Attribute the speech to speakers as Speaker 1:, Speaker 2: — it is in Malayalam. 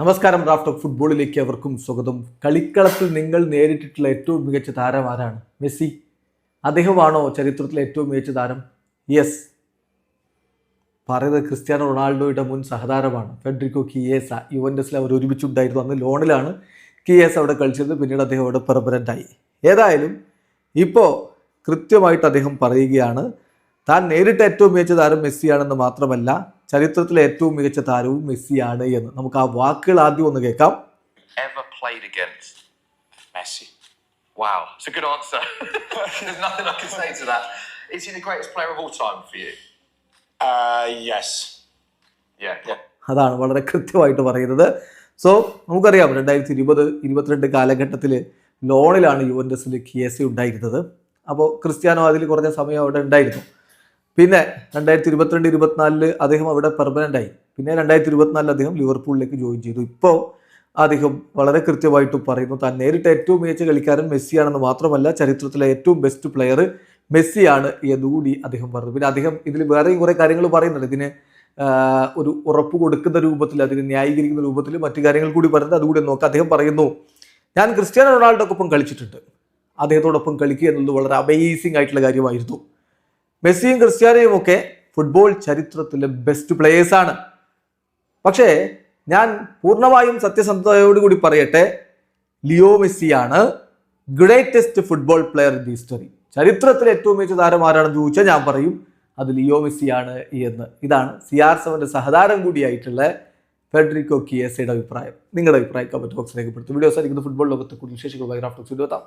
Speaker 1: നമസ്കാരം റാഫ്റ്റ് ഓഫ് ഫുട്ബോളിലേക്ക് അവർക്കും സ്വാഗതം. കളിക്കളത്തിൽ നിങ്ങൾ നേരിട്ടിട്ടുള്ള ഏറ്റവും മികച്ച താരം ആരാണ്? മെസ്സി അദ്ദേഹമാണോ ചരിത്രത്തിലെ ഏറ്റവും മികച്ച താരം? യെസ്. പറയുന്നത് ക്രിസ്ത്യാനോ റൊണാൾഡോയുടെ മുൻ സഹതാരമാണ്. ഫെഡ്രിക്കോ കിയേസ യുവൻഡസിൽ അവർ ഒരുമിച്ചുണ്ടായിരുന്നു. അന്ന് ലോണിലാണ് കിയേസ അവിടെ കളിച്ചിരുന്നത്. പിന്നീട് അദ്ദേഹം അവിടെ പെർമനന്റ് ആയി ഏതായാലും ഇപ്പോൾ കൃത്യമായിട്ട് അദ്ദേഹം പറയുകയാണ് താൻ നേരിട്ട് ഏറ്റവും മികച്ച താരം മെസ്സിയാണെന്ന് മാത്രമല്ല ചരിത്രത്തിലെ ഏറ്റവും മികച്ച താരവും മെസ്സിയാണ് എന്ന് നമുക്ക് ആ വാക്കുകൾ ആദ്യം ഒന്ന് കേൾക്കാം
Speaker 2: ever played against?
Speaker 3: Messi.
Speaker 2: Wow, it's a good answer. There's nothing I can say to that. Is he the greatest player of all time for you?
Speaker 3: Uh, yes.
Speaker 2: Yeah. yeah.
Speaker 1: അതാണ് വളരെ കൃത്യമായിട്ട് പറയുന്നത് സോ നമുക്കറിയാം രണ്ടായിരത്തി ഇരുപത് ഇരുപത്തിരണ്ട് കാലഘട്ടത്തിൽ ലോണിലാണ് യുവൻഡസിൽ കിയസി ഉണ്ടായിരുന്നത് അപ്പോൾ ക്രിസ്ത്യാനോ അതിൽ കുറഞ്ഞ സമയം അവിടെ ഉണ്ടായിരുന്നു പിന്നെ രണ്ടായിരത്തി ഇരുപത്തിരണ്ട് ഇരുപത്തിനാലിൽ അദ്ദേഹം അവിടെ പെർമനന്റ് ആയി. പിന്നെ രണ്ടായിരത്തി ഇരുപത്തിനാലിൽ അദ്ദേഹം ലിവർപൂളിലേക്ക് ജോയിൻ ചെയ്തു. ഇപ്പോൾ അദ്ദേഹം വളരെ കൃത്യമായിട്ട് പറയുന്നു താൻ നേരിട്ട് ഏറ്റവും മികച്ച കളിക്കാരൻ മെസ്സിയാണെന്ന് മാത്രമല്ല ചരിത്രത്തിലെ ഏറ്റവും ബെസ്റ്റ് പ്ലെയർ മെസ്സിയാണ് എന്നുകൂടി അദ്ദേഹം പറഞ്ഞു. പിന്നെ അദ്ദേഹം ഇതിൽ വേറെയും കുറേ കാര്യങ്ങൾ പറയുന്നുണ്ട്. ഇതിന് ഒരു ഉറപ്പ് കൊടുക്കുന്ന രൂപത്തിൽ അതിനെ ന്യായീകരിക്കുന്ന രൂപത്തിൽ മറ്റു കാര്യങ്ങൾ കൂടി പറയുന്നത് അതുകൂടി നോക്കാം. അദ്ദേഹം പറയുന്നു ഞാൻ ക്രിസ്ത്യാനോ റൊണാൾഡോക്കൊപ്പം കളിച്ചിട്ടുണ്ട്. അദ്ദേഹത്തോടൊപ്പം കളിക്കുക എന്നുള്ളത് വളരെ അമേസിംഗ് ആയിട്ടുള്ള കാര്യമായിരുന്നു. മെസ്സിയും ക്രിസ്ത്യാനോയും ഒക്കെ ഫുട്ബോൾ ചരിത്രത്തിലെ ബെസ്റ്റ് പ്ലേയേഴ്സാണ് പക്ഷേ ഞാൻ പൂർണമായും സത്യസന്ധതയോടുകൂടി പറയട്ടെ Leo മെസ്സിയാണ് greatest football player in history ചരിത്രത്തിലെ ഏറ്റവും മികച്ച താരം ആരാണെന്ന് ചോദിച്ചാൽ ഞാൻ പറയും അത് ലിയോ മെസ്സിയാണ് എന്ന്. ഇതാണ് സി ആർ സെവന്റെ സഹതാരം കൂടിയായിട്ടുള്ള ഫെഡറിക്കോ കിയസയുടെ അഭിപ്രായം. നിങ്ങളുടെ അഭിപ്രായം കമന്റ് ബോക്സിലേക്ക് പെടുത്തും. വീഡിയോസ് ആയിരിക്കുന്ന ഫുട്ബോൾ ലോകത്തെ കൂടുതൽ വിശേഷങ്ങളുമായി റാഫ്റ്റോക്സ് എത്താം